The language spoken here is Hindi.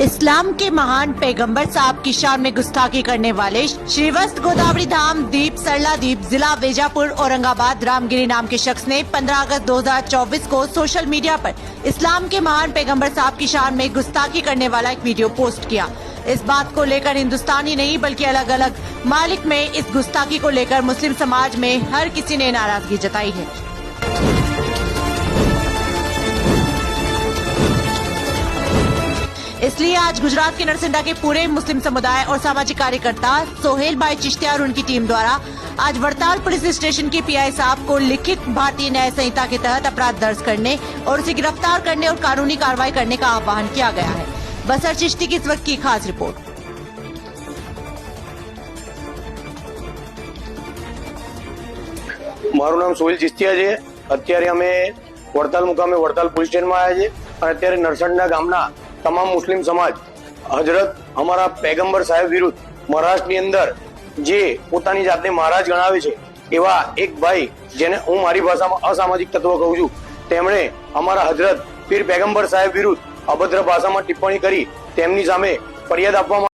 इस्लाम के महान पैगंबर साहब की शान में गुस्ताखी करने वाले श्रीवस्त गोदावरी धाम, दीप सरला दीप, जिला वेजापुर, औरंगाबाद, रामगिरी नाम के शख्स ने 15 अगस्त 2024 को सोशल मीडिया पर इस्लाम के महान पैगंबर साहब की शान में गुस्ताखी करने वाला एक वीडियो पोस्ट किया। इस बात को लेकर हिंदुस्तानी नहीं, बल्कि अलग अलग मालिक में इस गुस्ताखी को लेकर मुस्लिम समाज में हर किसी ने नाराज़गी जताई है। इसलिए आज गुजरात के नरसिंडा के पूरे मुस्लिम समुदाय और सामाजिक कार्यकर्ता सोहेल भाई चिश्तिया और उनकी टीम द्वारा आज वड़ताल पुलिस स्टेशन के पीआई साहब को लिखित भारतीय न्याय संहिता के तहत अपराध दर्ज करने और उसे गिरफ्तार करने और कानूनी कार्रवाई करने का आह्वान किया गया है बसर चिश्ती की इस वक्त की खास रिपोर्ट મારું નામ સોહિલ ચિસ્તિયા છે અત્યારે અમે વડતાલ મુકામે વડતાલ પોલીસ સ્ટેશનમાં આવ્યા છે અને અત્યારે નરસણના ગામના તમામ મુસ્લિમ સમાજ હજરત અમારા પેગંબર સાહેબ વિરુદ્ધ મહારાષ્ટ્રની અંદર જે પોતાની જાતને મહારાજ ગણાવે છે, એવા એક ભાઈ જેને હું મારી ભાષામાં અસામાજિક તત્વ કહું છું, તેમણે અમારા હજરત પીર પેગંબર સાહેબ વિરુદ્ધ અભદ્ર ભાષામાં ટિપ્પણી કરી, તેમની સામે ફરિયાદ આપવામાં